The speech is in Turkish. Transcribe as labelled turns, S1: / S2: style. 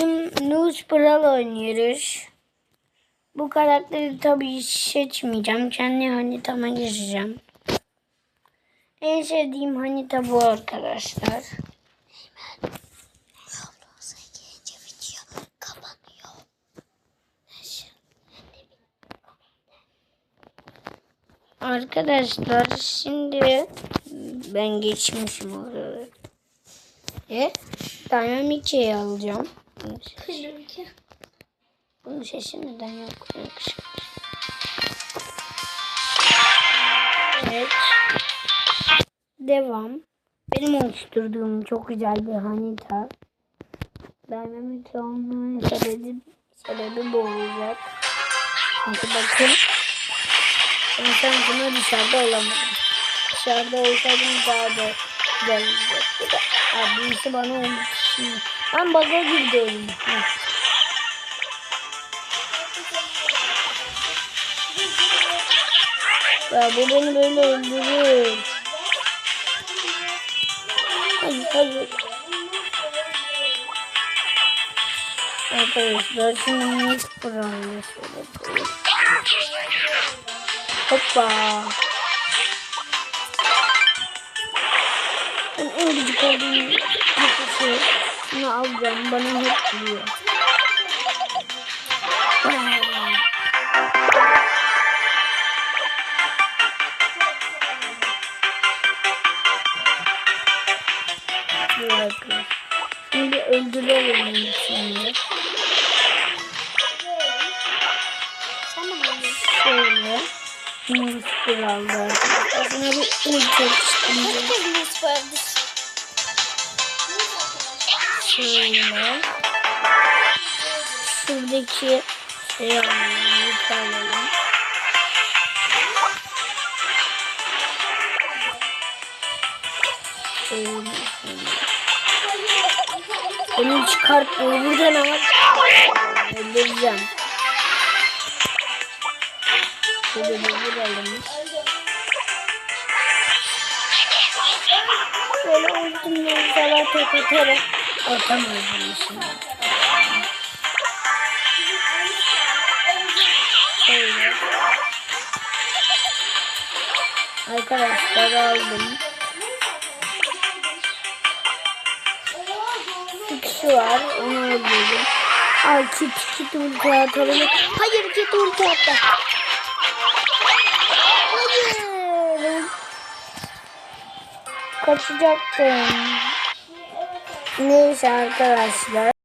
S1: Bugün News Brawl oynuyoruz. Bu karakteri tabii seçmeyeceğim. Kendi hanitama gireceğim. En sevdiğim hanita bu arkadaşlar. Arkadaşlar şimdi ben geçmişim oraya. E, Dynamic'i alacağım. Bunun sesi neden yok? Yakışıklı. Evet. Devam. Benim oluşturduğum çok güzel bir hanita. Dynamic olmanın sebebi, sebebi bu olacak. Çünkü bakın. Ben şansıma dışarıda olamadım. Dışarıda olsaydım daha da olacaktı. Abi birisi bana olmuş. Ben bug'a girdim. Heh. Ya bu beni böyle öldürür. Hayır hayır. Arkadaşlar şimdi minik buramda şöyle koyayım. Hoppa. Ben en gıcık olduğum nefesi bunu alacağım. Bana hep diyor. Şimdi öldürelim
S2: oynuyorsun?
S1: Şöyle. Minik kuralda. Buna bir ulti yapıştıracağım. Şöyle. Şuradaki şey alalım. Beni çıkartmıyor. Buradan ama öldüreceğim. Şöyle bir vuralım. Böyle ultimle falan tek atarak atamıyorum şimdi. Şöyle. Arkadaşlar aldım. Bir kişi var. Onu öldürdüm. Ay kit kit ulti atalım. Hayır kit ulti attı. Hayır. Kaçacaktım. Neyse arkadaşlar.